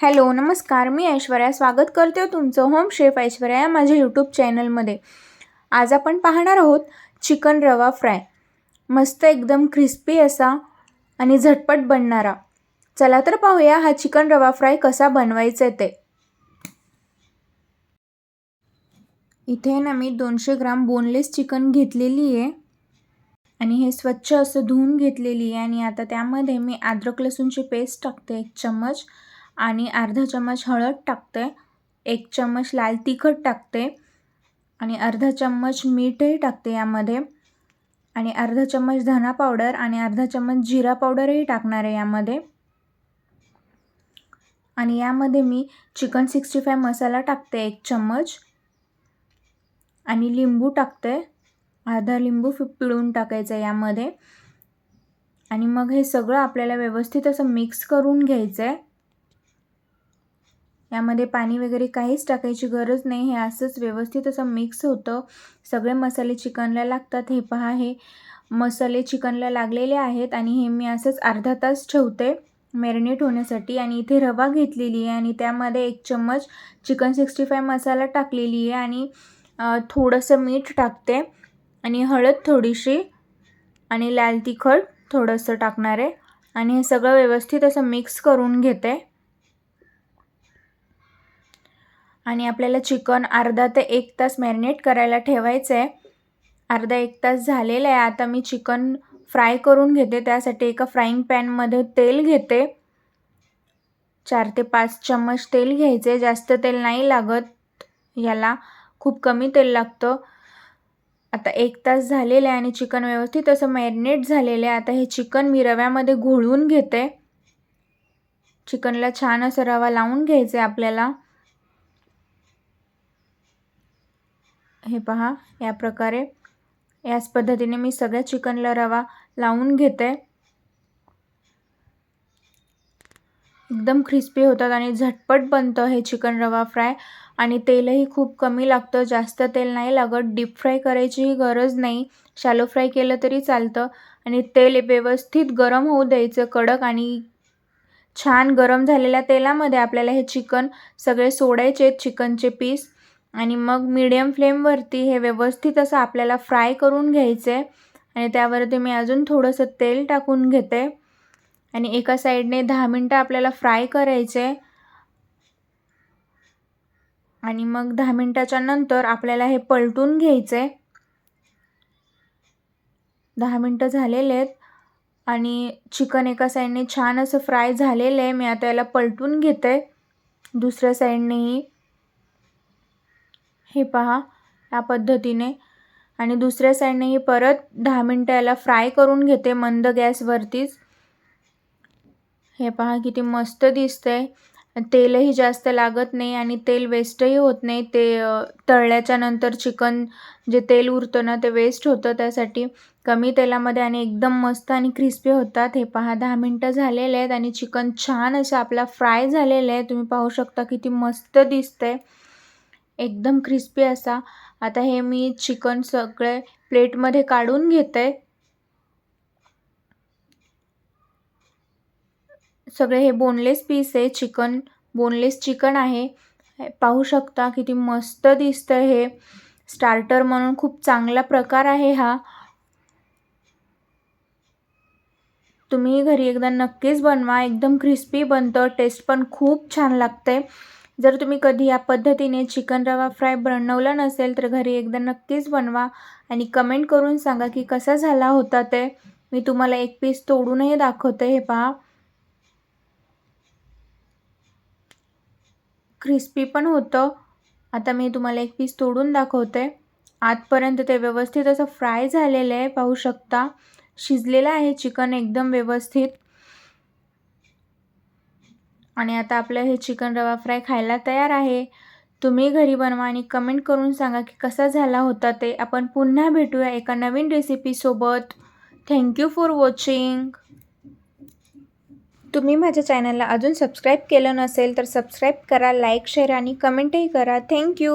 Hello नमस्कार. मी ऐश्वर्या. स्वागत करते हो तुमचं होम शेफ ऐश्वर्या या माझ्या यूट्यूब चॅनलमध्ये आज आपण पाहणार आहोत चिकन रवा फ्राय. मस्त एकदम क्रिस्पी असा आणि झटपट बनणारा. चला तर पाहूया हा चिकन रवा फ्राय कसा बनवायचा ते. इथे ना मी दोनशे ग्राम बोनलेस चिकन घेतलेली आहे. आणि हे स्वच्छ असं धुवून घेतलेली आहे. आणि आता त्यामध्ये मी अद्रक लसूणची पेस्ट टाकते एक चम्मच. आणि अर्धा चम्मच हळद टाकते. एक चम्मच लाल तिखट टाकते. आणि अर्धा चम्मच मीठही टाकते यामध्ये. आणि अर्धा चम्मच धना पावडर आणि अर्धा चम्मच जिरा पावडरही टाकणार आहे यामध्ये. आणि यामध्ये मी चिकन सिक्स्टी फाय मसाला टाकते एक चम्मच. आणि लिंबू टाकते. अर्धा लिंबू पिळून टाकायचं यामध्ये. आणि मग हे सगळं आपल्याला व्यवस्थित असं मिक्स करून घ्यायचं आहे. यामध्ये पाणी वगैरे काहीच टाकायची गरज नाही. हे असंच व्यवस्थित असं मिक्स होतं. सगळे मसाले चिकनला लागतात. हे पहा हे मसाले चिकनला लागलेले आहेत आणि हे मी असंच अर्धा तास ठेवते मॅरिनेट होण्यासाठी. आणि इथे रवा घेतलेली आहे आणि त्यामध्ये एक चम्मच चिकन सिक्स्टी फाय मसाला टाकलेली आहे आणि थोडंसं मीठ टाकते. आणि हळद थोडीशी आणि लाल तिखट थोडंसं टाकणार आहे. आणि हे सगळं व्यवस्थित असं मिक्स करून घेते. आणि आपल्याला चिकन अर्धा ते एक तास मॅरिनेट करायला ठेवायचं आहे अर्धा एक तास झालेला आहे. आता मी चिकन फ्राय करून घेते. त्यासाठी एका फ्राईंग पॅनमध्ये तेल घेते. चार ते पाच चम्मच तेल घ्यायचे जास्त तेल नाही लागत याला. खूप कमी तेल लागतं. आता एक तास झालेलं आहे आणि चिकन व्यवस्थित असं मॅरिनेट झालेलं आहे. आता हे चिकन मी रव्यामध्ये घोळून घेते. चिकनला छान असं रवा लावून घ्यायचं आहे आपल्याला. हे पहा या प्रकारे. याच पद्धतीने मी सगळ्या चिकनला रवा लावून घेते. एकदम क्रिस्पी होतात आणि झटपट बनतं हे चिकन रवा फ्राय आणि तेलही खूप कमी लागतं जास्त तेल नाही लागत डीप फ्राय करायचीही गरज नाही. शॅलो फ्राय केलं तरी चालतं. आणि तेल व्यवस्थित गरम होऊ द्यायचं कडक आणि छान गरम झालेल्या तेलामध्ये आपल्याला हे चिकन सगळे सोडायचे चिकनचे पीस आणि मग मीडियम फ्लेमवरती हे व्यवस्थित असं आपल्याला फ्राय करून घ्यायचं. आहे आणि त्यावरती मी अजून थोडंसं तेल टाकून घेते. आणि एका साईडने दहा मिनटं आपल्याला फ्राय करायचे. आणि मग दहा मिनटाच्या नंतर आपल्याला हे पलटून घ्यायचे. दहा मिनटं झालेले आहेत आणि चिकन एका साईडने छान असं फ्राय झालेलं आहे. मी आता याला पलटून घेते. दुसऱ्या साईडनेही हे पहा या पद्धतीने. आणि दुसऱ्या साईडनेही परत दहा मिनटं याला फ्राय करून घेते मंद गॅसवरतीच. हे पहा किती मस्त दिसतंय. तेलही जास्त लागत नाही आणि तेल वेस्टही होत नाही. ते तळल्याच्या नंतर चिकन जे तेल उरतं ना ते वेस्ट होतं त्यासाठी. कमी तेलामध्ये आणि एकदम मस्त आणि क्रिस्पी होतात. हे पहा दहा मिनटं झालेले आहेत आणि चिकन छान असं आपला फ्राय झालेलं आहे. तुम्ही पाहू शकता किती मस्त दिसतंय. एकदम क्रिस्पी असा. आता हे मी चिकन सगळे प्लेटमध्ये काढून घेते. सगळे हे बोनलेस पीस आहे चिकन बोनलेस चिकन आहे. पाहू शकता किती मस्त दिसतं हे. स्टार्टर म्हणून खूप चांगला प्रकार आहे हा. तुम्ही घरी एकदा नक्कीच बनवा. एकदम क्रिस्पी बनतं. टेस्ट पण खूप छान लागते. जर तुम्ही कधी या पद्धतीने चिकन रवा फ्राय बनवला नसेल तर घरी एकदा नक्कीच बनवा आणि कमेंट करून सांगा की कसा झाला होता ते. मी तुम्हाला एक पीस तोडूनही दाखवते हे पहा. क्रिस्पी पण होतं. आता मी तुम्हाला एक पीस तोडून दाखवते. आतपर्यंत ते व्यवस्थित असं फ्राय झालेलं आहे पाहू शकता. शिजलेलं आहे चिकन एकदम व्यवस्थित. आणि आता आपलं हे चिकन रवा फ्राय खायला तयार आहे. तुम्ही घरी बनवा आणि कमेंट करून सांगा की कसा झाला होता ते. आपण पुन्हा भेटूया एका नवीन रेसिपीसोबत थँक्यू फॉर वॉचिंग तुम्ही माझ्या चॅनलला अजून सबस्क्राईब केलं नसेल तर सबस्क्राईब करा लाईक शेअर आणि कमेंटही करा. थँक्यू